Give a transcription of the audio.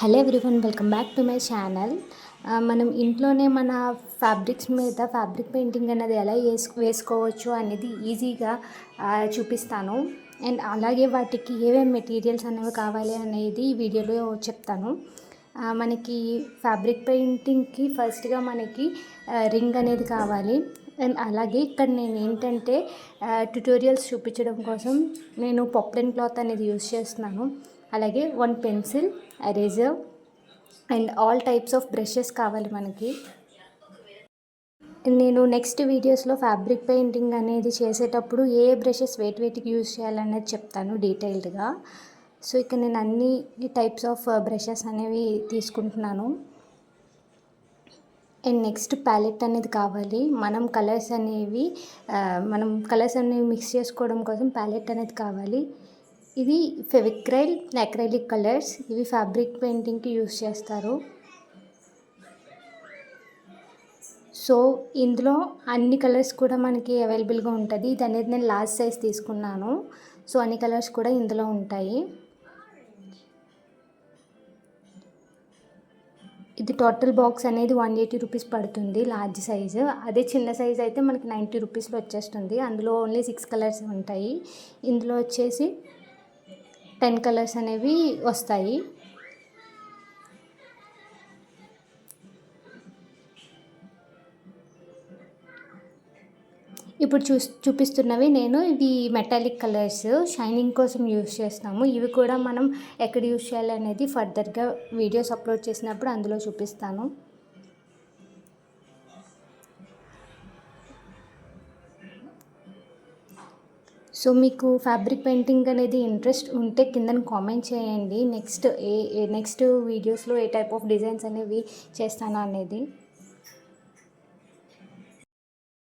Hello everyone welcome back to my channel. మనం ఇంట్లోనే మన ఫ్యాబ్రిక్స్ మీద ఫ్యాబ్రిక్ పెయింటింగ్ అనేది ఎలా వేసు వేసుకోవచ్చు అనేది ఈజీగా చూపిస్తాను. అండ్ అలాగే వాటికి ఏమేమి మెటీరియల్స్ అనేవి కావాలి అనేది ఈ వీడియోలో చెప్తాను. మనకి ఫ్యాబ్రిక్ పెయింటింగ్కి ఫస్ట్గా మనకి రింగ్ అనేది కావాలి. అండ్ అలాగే ఇక్కడ నేను ఏంటంటే ట్యుటోరియల్స్ చూపించడం కోసం నేను పాప్లెన్ క్లాత్ అనేది యూస్ చేస్తున్నాను. అలాగే one pencil eraser and all types of brushes కావాలి మనకి. నేను నెక్స్ట్ వీడియోస్లో ఫ్యాబ్రిక్ పెయింటింగ్ అనేది చేసేటప్పుడు ఏ బ్రషెస్ వేటి వేటికి యూజ్ చేయాలనేది చెప్తాను డీటెయిల్డ్గా సో ఇక్కడ నేను అన్ని టైప్స్ ఆఫ్ బ్రషెస్ అనేవి తీసుకుంటున్నాను. అండ్ నెక్స్ట్ ప్యాలెట్ అనేది కావాలి. మనం కలర్స్ అనేవి uh, మనం కలర్స్ అనేవి మిక్స్ చేసుకోవడం కోసం ప్యాలెట్ అనేది కావాలి. ఇది ఫెవిక్రైల్ అక్రైలిక్ కలర్స్. ఇవి ఫ్యాబ్రిక్ పెయింటింగ్కి యూస్ చేస్తారు. సో ఇందులో అన్ని కలర్స్ కూడా మనకి అవైలబుల్గా ఉంటుంది. ఇది అనేది నేను లాస్ట్ సైజ్ తీసుకున్నాను. సో అన్ని కలర్స్ కూడా ఇందులో ఉంటాయి. ఇది టోటల్ బాక్స్ అనేది వన్ ఎయిటీ రూపీస్ పడుతుంది లార్జ్ సైజు. అదే చిన్న సైజ్ అయితే మనకి నైంటీ రూపీస్లో వచ్చేస్తుంది. అందులో ఓన్లీ సిక్స్ కలర్స్ ఉంటాయి. ఇందులో వచ్చేసి టెన్ కలర్స్ అనేవి వస్తాయి. ఇప్పుడు చూ చూపిస్తున్నవి నేను. ఇవి మెటాలిక్ కలర్స్ షైనింగ్ కోసం యూస్ చేస్తాము. ఇవి కూడా మనం ఎక్కడ యూస్ చేయాలి అనేది ఫర్దర్గా వీడియోస్ అప్లోడ్ చేసినప్పుడు అందులో చూపిస్తాను. సో మీకు ఫ్యాబ్రిక్ పెయింటింగ్ అనేది ఇంట్రెస్ట్ ఉంటే కింద కామెంట్ చేయండి. నెక్స్ట్ ఏ నెక్స్ట్ వీడియోస్లో ఏ టైప్ ఆఫ్ డిజైన్స్ అనేవి చేస్తాను అనేది.